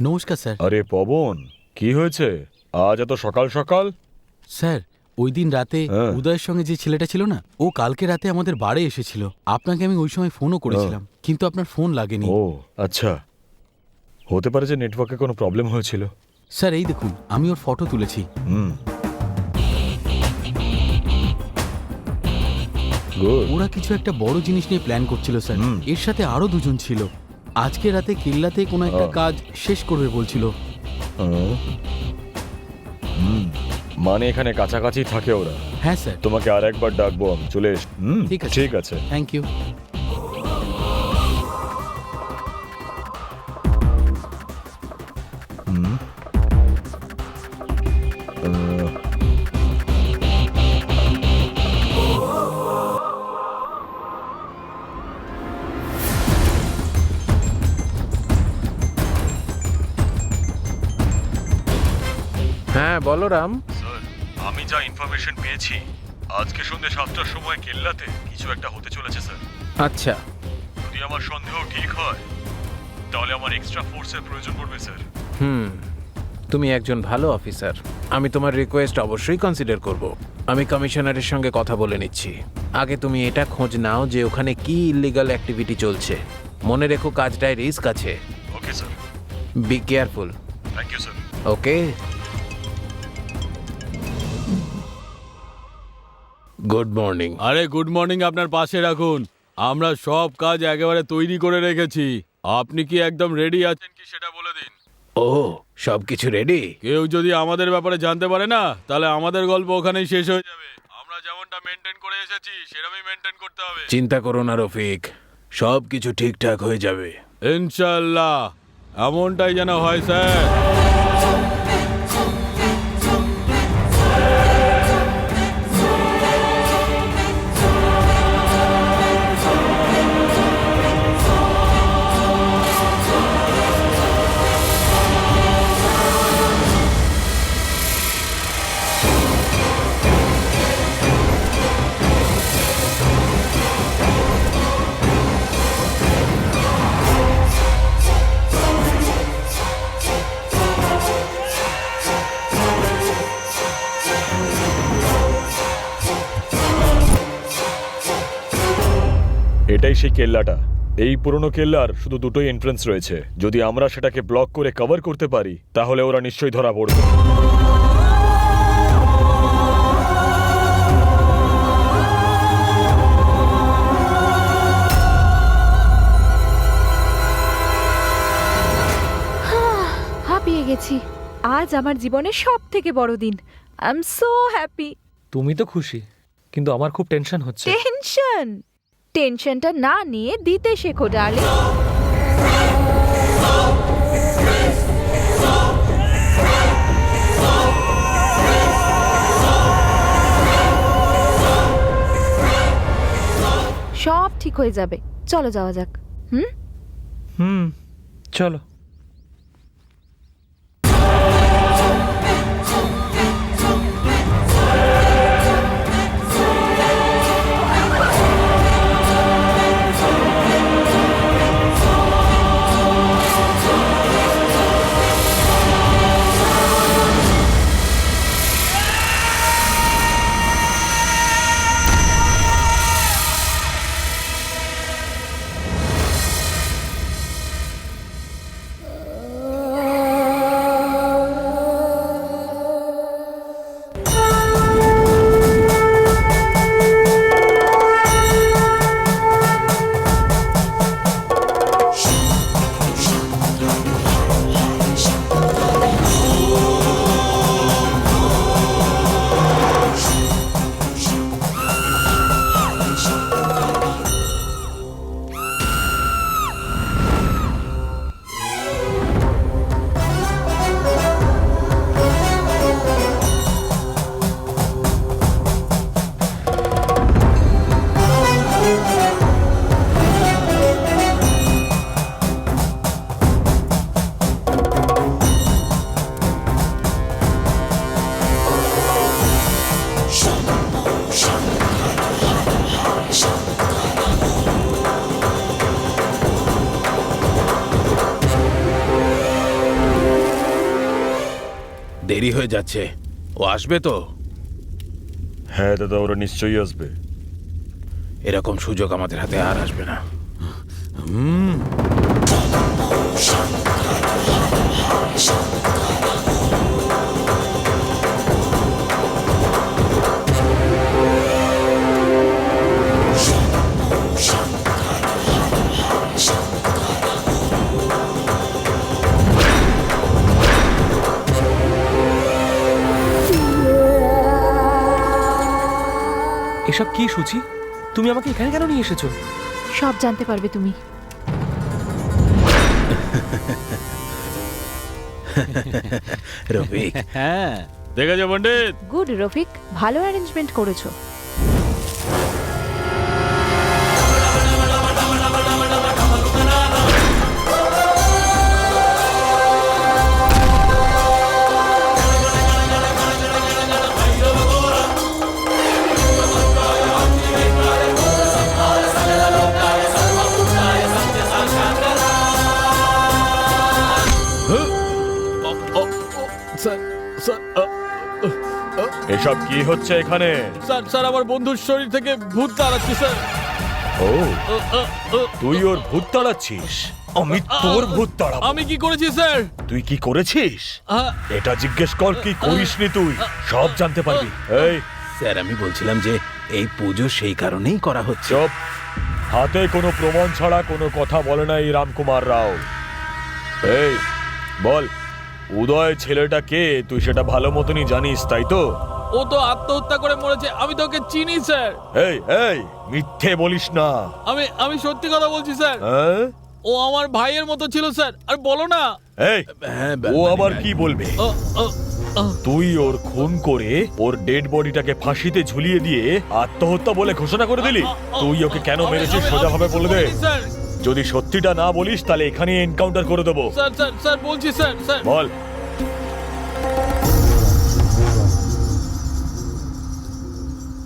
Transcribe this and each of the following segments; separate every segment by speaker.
Speaker 1: নমস্কার স্যার।
Speaker 2: আরে পবন কি হয়েছে? আজ এত সকাল সকাল?
Speaker 1: স্যার ওই দিন রাতে
Speaker 2: হ্যাঁ।
Speaker 1: উদয়ের সঙ্গে যে ছেলেটা ছিল না ও কালকে রাতে আমাদের বাড়ি এসেছিল। আপনাকে আমি ওই সময় ফোনও করেছিলাম কিন্তু আপনার ফোন লাগেনি।
Speaker 2: ও আচ্ছা। হতে পারে যে নেটওয়ার্কে কোনো প্রবলেম হয়েছিল।
Speaker 1: স্যার এই দেখুন আমি ওর ফটো তুলেছি।
Speaker 2: হুম। গুড
Speaker 1: ওরা কিছু একটা বড় জিনিস নিয়ে প্ল্যান করছিল স্যার। এর সাথে আরও দুজন ছিল। আজকে রাতে কিল্লাতে কোনো একটা কাজ শেষ করবে বলছিল।
Speaker 2: মানে এখানে কাছাকাছি থাকে ওরা।
Speaker 1: হ্যাঁ স্যার।
Speaker 2: তোমাকে আর একবার ডাকবো আমি চলে এস হুম
Speaker 1: ঠিক আছে।
Speaker 2: ঠিক আছে।
Speaker 1: থ্যাংক ইউ
Speaker 2: আহ,
Speaker 3: হ্যাঁ বলো রাম।
Speaker 2: স্যার আমি যা ইনফরমেশন পেয়েছি আজকে সন্ধ্যে সাতটার সময় কেল্লাতে কিছু একটা হতে চলেছে স্যার।
Speaker 3: আচ্ছা।
Speaker 2: যদি আমার সন্দেহ ঠিক হয় তাহলে আমার এক্সট্রা ফোর্সের প্রয়োজন পড়বে স্যার।
Speaker 3: হুম তুমি একজন ভালো অফিসার আমি তোমার রিকোয়েস্ট অবশ্যই কনসিডার করব। আমি কমিশনারের সঙ্গে কথা বলে নিচ্ছি। আগে তুমি এটা খোঁজ নাও যে ওখানে কি ইলিগাল অ্যাক্টিভিটি চলছে। মনে রেখো কাজটায় রিস্ক আছে।
Speaker 2: Okay sir
Speaker 3: be careful
Speaker 2: thank you sir
Speaker 3: okay good morning
Speaker 1: আরে গুড মর্নিং আপনার পাশে রাখুন। আমরা সব কাজ একেবারে তৈরি করে রেখেছি। আপনি কি একদম রেডি আছেন কি সেটা বলে দিন।
Speaker 3: ও সব কিছু রেডি
Speaker 1: কেউ যদি আমাদের ব্যাপারে জানতে পারে না তাহলে আমাদের গল্প ওখানেই শেষ হয়ে যাবে। আমরা যেমনটা মেনটেন করে এসেছি সেরকমই মেনটেন করতে হবে।
Speaker 3: চিন্তা করো না রফিক। সব কিছু ঠিকঠাক হয়ে যাবে।
Speaker 1: ইনশাল্লাহ এমনটাই যেন হয় স্যার।
Speaker 2: সেই কেল্লাটা। এই পুরনো কেল্লার শুধু দুটোই এন্ট্রান্স রয়েছে। যদি আমরা সেটাকে ব্লক করে কভার করতে পারি তাহলে ওরা নিশ্চয়ই ধরা পড়বে।
Speaker 4: হাঁপিয়ে গেছি। আজ আমার জীবনের সব থেকে বড় দিন। আই এম সো হ্যাপি
Speaker 5: তুমি তো খুশি কিন্তু আমার খুব টেনশন হচ্ছে।
Speaker 4: টেনশন টেনশনটা না নিয়ে দিতে শেখো ডালে সব ঠিক হয়ে যাবে। চলো যাওয়া যাক। হুম?
Speaker 5: হুম, চলো।
Speaker 3: দেরি হয়ে যাচ্ছে। ও আসবে তো?
Speaker 2: হ্যাঁ দাদা ওরা নিশ্চয়ই আসবে।
Speaker 3: এরকম সুযোগ আমাদের হাতে আর আসবে না।
Speaker 5: এসব কি সুচি? তুমি আমাকে এখানে কেন নিয়ে এসেছ?
Speaker 4: সব জানতে পারবে তুমি।
Speaker 3: রফিক।
Speaker 6: হ্যাঁ। দেখেছ পণ্ডিত?
Speaker 4: গুড রফিক ভালো অ্যারেঞ্জমেন্ট করেছ।
Speaker 2: এসব কি হচ্ছে এখানে?
Speaker 6: স্যার স্যার আমার বন্ধুর শরীর থেকে ভূত তাড়াচ্ছি স্যার।
Speaker 2: ও তুই ওর ভূত তাড়াচ্ছিস? আমি তোর ভূত তাড়াবো।
Speaker 6: আমি কি করেছি স্যার?
Speaker 2: তুই কি করেছিস? এটা জিজ্ঞেস কর কি করিসনি তুই? সব জানতে পারবি। এই।
Speaker 3: স্যার আমি বলছিলাম যে এই পুজো সেই কারণেই করা হচ্ছে।
Speaker 2: চুপ। হাতে কোনো প্রমাণ ছাড়া কোনো কথা বলে না এই রামকুমার রাও। এই বল। উদয় ছেলেটা কে? তুই সেটা ভালো মতনই জানিস তাই তো?
Speaker 6: ও তো আত্মহত্যা করে মরেছে আমি তো ওকে চিনি স্যার।
Speaker 2: এই এই মিথ্যে বলিস না।
Speaker 6: আমি আমি সত্যি কথা বলছি স্যার।
Speaker 2: হ্যাঁ?
Speaker 6: ও আমার ভাইয়ের মতো ছিল স্যার আর বলো না।
Speaker 2: এই
Speaker 3: হ্যাঁ
Speaker 2: ও আবার কি বলবে? তুই ওর খুন করে ওর ডেড বডিটাকে ফাঁসিতে ঝুলিয়ে দিয়ে আত্মহত্যা বলে ঘোষণা করে দিলি? তুই ওকে কেন মেরেছিস সোজাভাবে বলে দে।
Speaker 6: স্যার।
Speaker 2: যদি সত্যিটা না বলিস তাহলে এখানে এনকাউন্টার করে দেবো।
Speaker 6: স্যার স্যার স্যার বলছি স্যার স্যার।
Speaker 2: বল।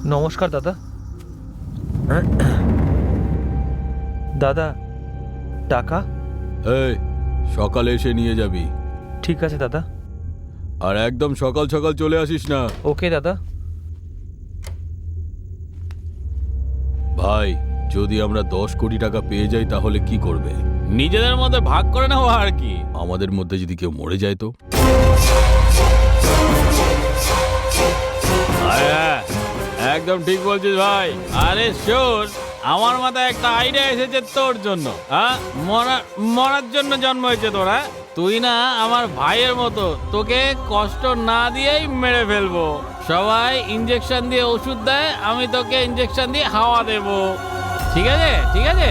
Speaker 5: নমস্কার দাদা। দাদা টাকা?
Speaker 6: এই সকালে এসে নিয়ে যাবি।
Speaker 5: ঠিক আছে দাদা।
Speaker 6: আর একদম সকাল সকাল চলে আসিস না।
Speaker 5: ওকে দাদা।
Speaker 6: ভাই যদি আমরা দশ কোটি টাকা পেয়ে যাই তাহলে কি করবে? নিজেদের মধ্যে ভাগ করে নেওয়া আর কি। আমাদের মধ্যে যদি কেউ মরে যায় তো? হ্যাঁ, একদম ঠিক বলছিস ভাই। আরে শোন আমার মাথায় একটা আইডিয়া এসেছে তোর জন্য হ্যাঁ? মরা- মরার জন্য জন্ম হয়েছে তোরা তুই না আমার ভাইয়ের মতো তোকে কষ্ট না দিয়েই মেরে ফেলব। সবাই ইঞ্জেকশন দিয়ে ওষুধ দেয় আমি তোকে ইঞ্জেকশন দিয়ে হাওয়া দেব। ঠিক আছে ঠিক আছে?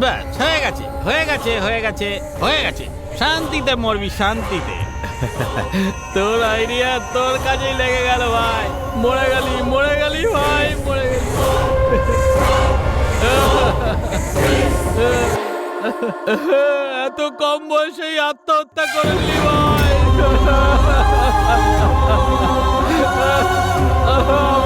Speaker 6: ব্যাস হয়ে গেছে হয়ে গেছে হয়ে গেছে হয়ে গেছে। শান্তিতে মরবি শান্তিতে। তোর আইডিয়া তোর কাজেই লেগে গেল ভাই। মরে গেলি মরে গেলি ভাই মরে গেলি। এত কম বয়সেই আত্মহত্যা করে নিলি ভাই।